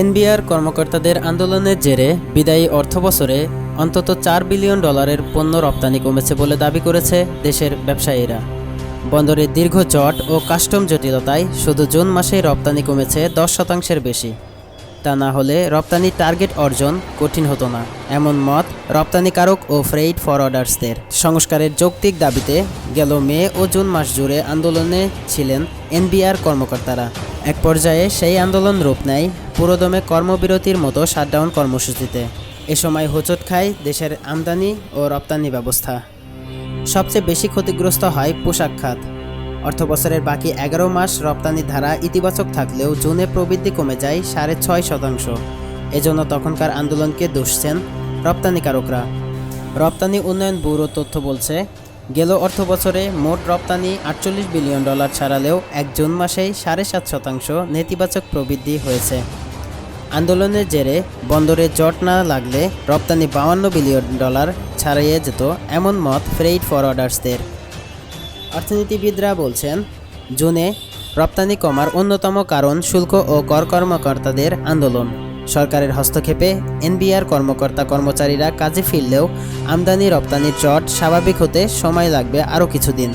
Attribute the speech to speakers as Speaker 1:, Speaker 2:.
Speaker 1: NBR কর্মকর্তাদের আন্দোলনের জেরে বিদায়ী অর্থ বছরে অন্তত চার বিলিয়ন ডলারের পণ্য রপ্তানি কমেছে বলে দাবি করেছে দেশের ব্যবসায়ীরা। বন্দরের দীর্ঘ চট ও কাস্টম জটিলতায় শুধু জুন মাসেই রপ্তানি কমেছে দশ শতাংশের বেশি। তা না হলে রপ্তানি টার্গেট অর্জন কঠিন হতো না। এমন মত রপ্তানিকারক ও ফ্রেইট ফরওয়ার্ডার্সদের। সংস্কারের যৌক্তিক দাবিতে গেল মে ও জুন মাস জুড়ে আন্দোলনে ছিলেন এনবিআর কর্মকর্তারা। এক পর্যায়ে সেই আন্দোলন রূপ নেয় পুরোদমে কর্মবিরতির মতো শাটডাউন কর্মসূচিতে। এ সময় হোঁচট খায় দেশের আমদানি ও রপ্তানি ব্যবস্থা। সবচেয়ে বেশি ক্ষতিগ্রস্ত হয় পোশাক খাত। অর্থবছরের বাকি এগারো মাস রপ্তানি ধারা ইতিবাচক থাকলেও জুনে প্রবৃদ্ধি কমে যায় সাড়ে ছয় শতাংশ। এজন্য তখনকার আন্দোলনকে দুষছেন রপ্তানিকারকরা। রপ্তানি উন্নয়ন ব্যুরো তথ্য বলছে, গেল অর্থবছরে মোট রপ্তানি আটচল্লিশ বিলিয়ন ডলার ছাড়ালেও এক জুন মাসেই সাড়ে সাত শতাংশ নেতিবাচক প্রবৃদ্ধি হয়েছে। আন্দোলনের জেরে বন্দরে জট না লাগলে রপ্তানি বাউান্ন বিলিয়ন ডলার ছাড়িয়ে যেত এমন মত ফ্রেইট ফরওয়ার্ডার্সদের। অর্থনীতিবিদরা বলছেন, জুনে রপ্তানি কমার অন্যতম কারণ শুল্ক ও কর কর্মকর্তাদের আন্দোলন। সরকারের হস্তক্ষেপে এনবিআর কর্মকর্তা কর্মচারীরা কাজে ফিরলেও আমদানি রপ্তানির চট স্বাভাবিক হতে সময় লাগবে আরও কিছুদিন।